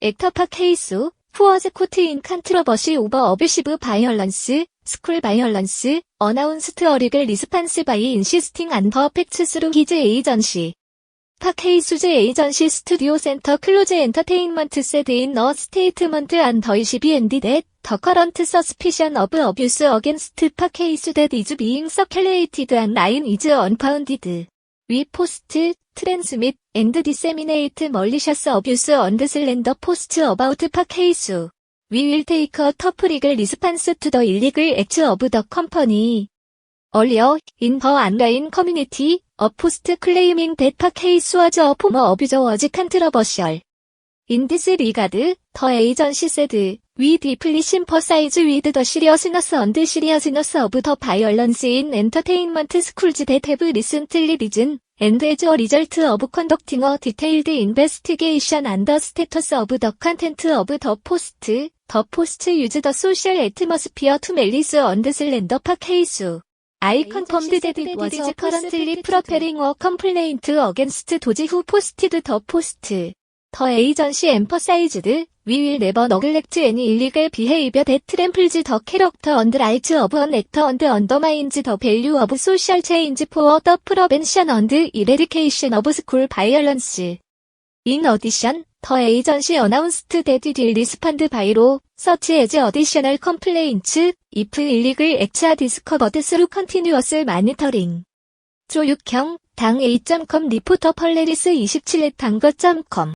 액터 파 케이수, 푸어즈 코트 인 컨트로버시 오버 어뷰시브 바이얼런스, 스쿨 바이얼런스, 어나운스트 어리글 리스판스 바이 인시스팅 안더 팩츠 스루 히즈 에이전시. 파케이수즈 에이전시 스튜디오 센터 클로즈 엔터테인먼트 세드 인어 스테이트먼트 안 더이시비 엔디 넷더 커런트 서스피션 어브 어뷰스 어겐스트 파케이 수 댓 이즈 비잉 서큘레이티드 안 라인 이즈 언파운디드. 위 포스트, 트랜스밋, 앤드 디세미네이트 멀리셔스 어뷰스 언드 슬렌더 포스트 어바우트 파케이수. To the illegal acts of the company. Earlier, in the online community, a post claiming that the case was a former abuser was controversial. In this regard, the agency said, We deeply sympathize with the seriousness and seriousness of the violence in entertainment schools that have recently risen, and as a result of conducting a detailed investigation on the status of the content of the post, the post used the social atmosphere to malice and slander the case. I confirmed that it was currently preparing a complaint against those who posted the post. Never neglect any illegal behavior that tramples the character and rights of an actor and undermines the value of social change for the prevention and eradication of school violence. In addition, the agency announced that it will respond by law, such as additional complaints, if illegal acts are discovered through continuous monitoring. 조육형, 당 A.com 리포터 펄레리스 27 당거.com